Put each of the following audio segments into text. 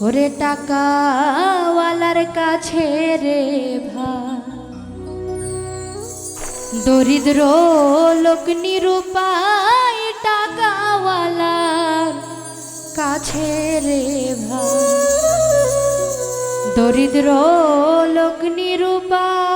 ওরে টাকাওয়ালার কাছে রে ভা। দরিদ্র লোক নিরূপায় টাকাওয়ালার কাছে রে ভা। দরিদ্র লোক নিরূপায়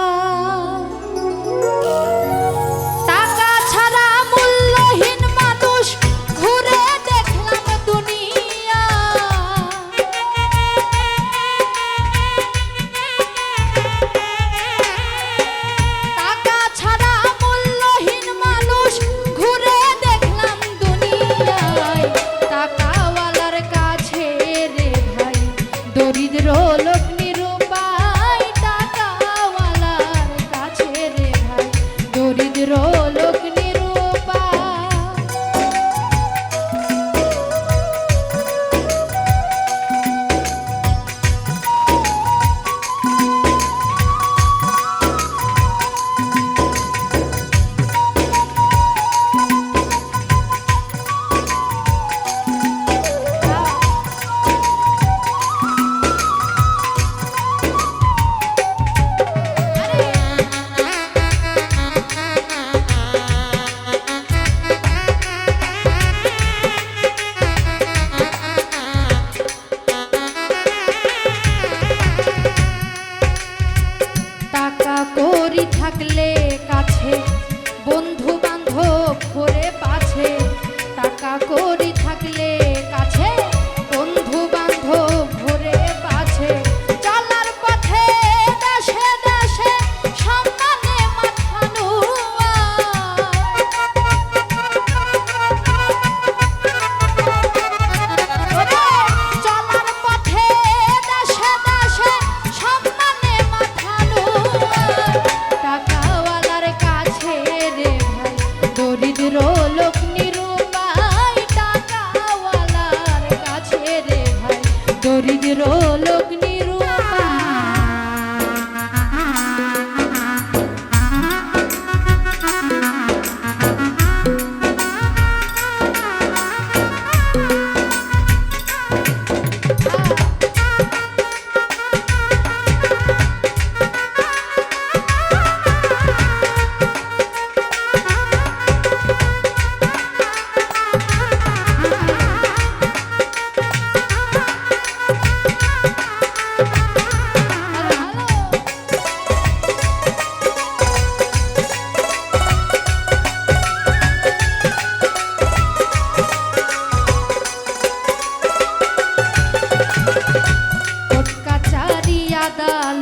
পাছে টাকা করে বিদ্রোহ লোক নিরুপায় টাকাওয়ালার কাছে রে ভাই। দরিদ্র লোক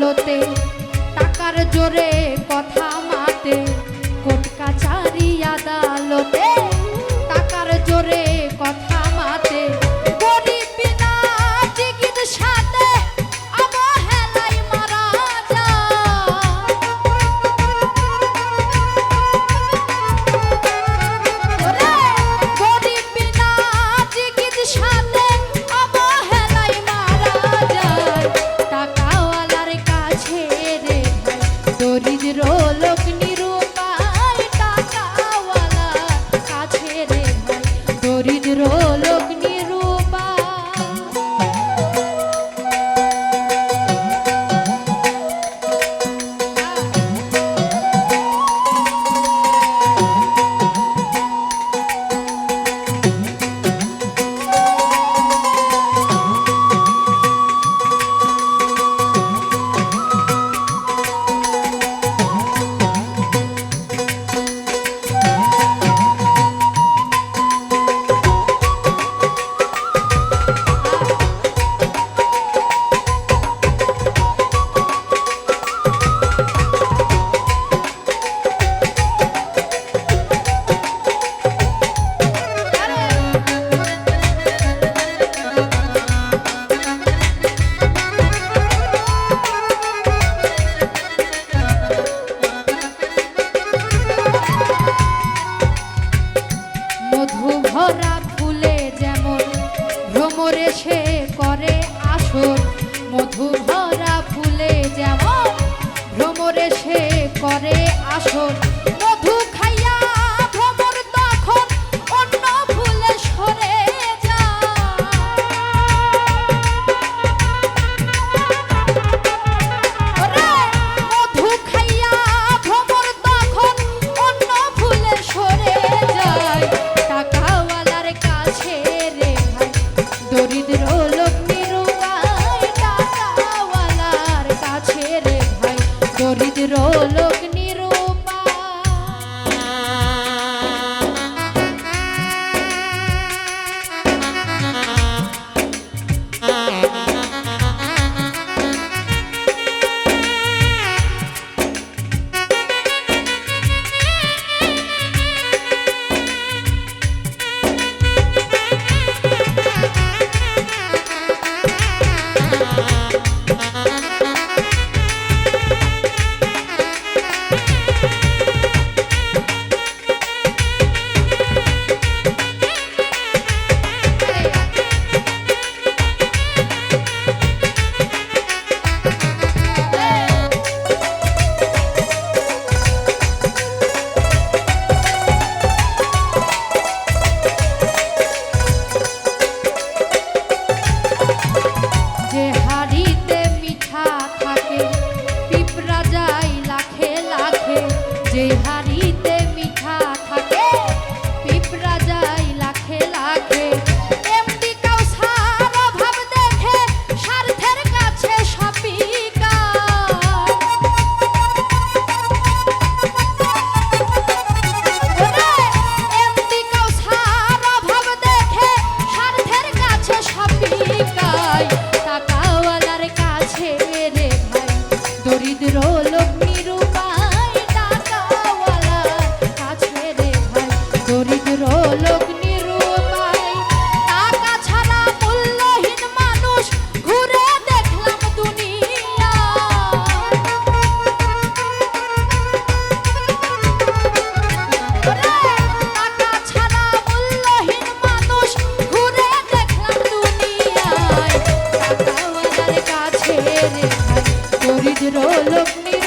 আদালতে টাকার জোরে কথা করে আসল ঢোলক নিরু রাজাই লাখে লাখে যে হার দরিদ্র লক্ষ্মী লক্ষ্মী